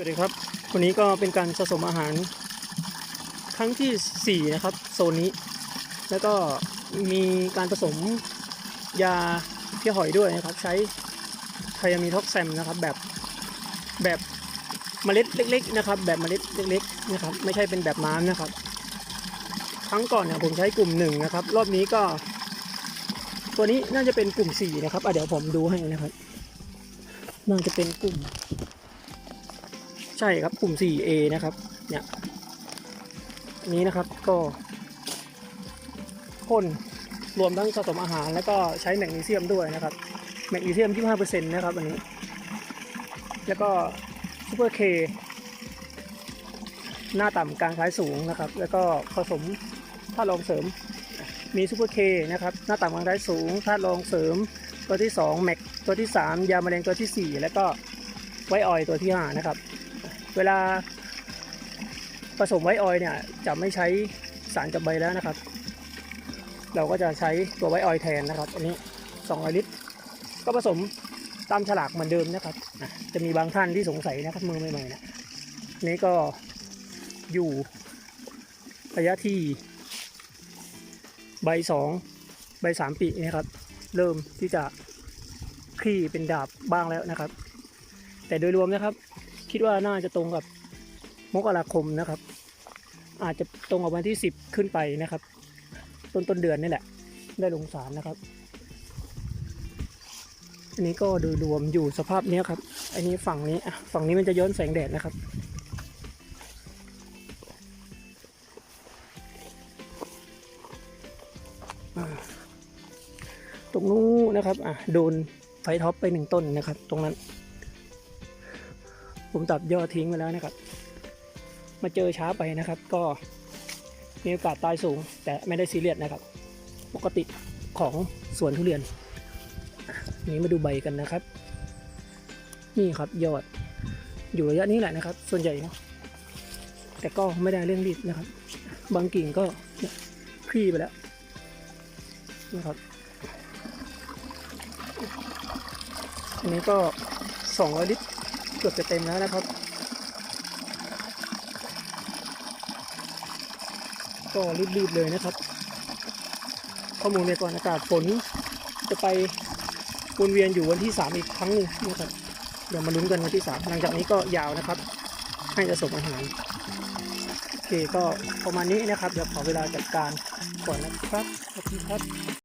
สวัสดีครับ วันนี้ก็เป็นการผสมอาหาร ครั้งที่ 4 นะครับ โซนนี้ แล้วก็มีการผสมยาเพี้ยหอยด้วยนะครับ ใช้ไทยามีท็อกแซมนะครับ แบบแบบเมล็ดเล็ก ๆ นะครับ แบบเมล็ดเล็กๆนะครับ ไม่ใช่เป็นแบบน้ำนะครับ ครั้งก่อนเนี่ยผมใช้กลุ่มหนึ่งนะครับ รอบนี้ก็ ตัวนี้น่าจะเป็นกลุ่ม 4 นะครับอะเดี๋ยวผมดูให้นะครับ น่าจะเป็นกลุ่ม ใช่ครับกลุ่ม 4A นะครับ เนี่ยอันนี้นะครับก็พ่นรวมทั้งผสมอาหารแล้วก็ใช้แมกนีเซียมด้วยนะครับ แมกนีเซียม 25%นะครับอันนี้ แล้วก็ซูเปอร์เคหน้าต่ำกลางท้ายสูงนะครับ แล้วก็ผสมธาตุรองเสริมมีซูเปอร์เคนะครับหน้าต่ำกลางท้ายสูงธาตุรองเสริมตัวที่2แม็กตัวที่ 3 ยาแมลงตัวที่ 4 แล้วก็ไวออยตัวที่5นะครับ เวลาผสมไวท์ออยเนี่ยจะไม่ใช้สารจับใบแล้วนะครับ เราก็จะใช้ตัวไวท์ออยแทนนะครับ อันนี้200ลิตร ก็ผสมตามฉลากเหมือนเดิมนะครับ จะมีบางท่านที่สงสัยนะครับมือใหม่ๆนะอันนี้ก็อยู่ระยะที่ ใบสองใบสามปีนะครับ เริ่มที่จะคลี่เป็นดาบบ้างแล้วนะครับ แต่โดยรวมนะครับ คิดว่าน่าจะตรงกับมกราคมนะครับ อาจจะตรงกับวันที่ 10 ขึ้นไปนะครับ ต้นต้นเดือนนี่แหละ ได้ลงสารนะครับ อันนี้ก็โดยรวมอยู่สภาพนี้ครับ อันนี้ฝั่งนี้ฝั่งนี้มันจะย้อนแสงแดดนะครับตรงนู้นนะครับอะโดนไฟท็อปไปหนึ่งต้นนะครับ ตรงนั้น ผมตัดยอดทิ้งไปแล้วนะครับ มาเจอช้าไปนะครับ ก็มีโอกาสตายสูง แต่ไม่ได้ซีเรียสนะครับ ปกติของสวนทุเรียนอะนี้มาดูใบกันนะครับ นี่ครับยอดอยู่ระยะนี้แหละนะครับ ส่วนใหญ่เนาะแต่ก็ไม่ได้เร่งรีบนะครับ บางกิ่งก็คลี่ไปแล้วนะครับ อันนี้ก็ 200 ลิตร เกือบจะเต็มแล้วนะครับ ก็รีบๆเลยนะครับ ข้อมูลในก่อนอากาศฝนจะไปวนเวียนอยู่วันที่ 3 อีกครั้งหนึ่งนะครับเดี๋ยวมาลุ้นกันวันที่ 3 หลังจากนี้ก็ยาวนะครับ ให้จะส่งอาหาร โอเคก็ประมาณนี้นะครับ เดี๋ยวขอเวลาจัดการก่อนนะครับขอบคุณครับ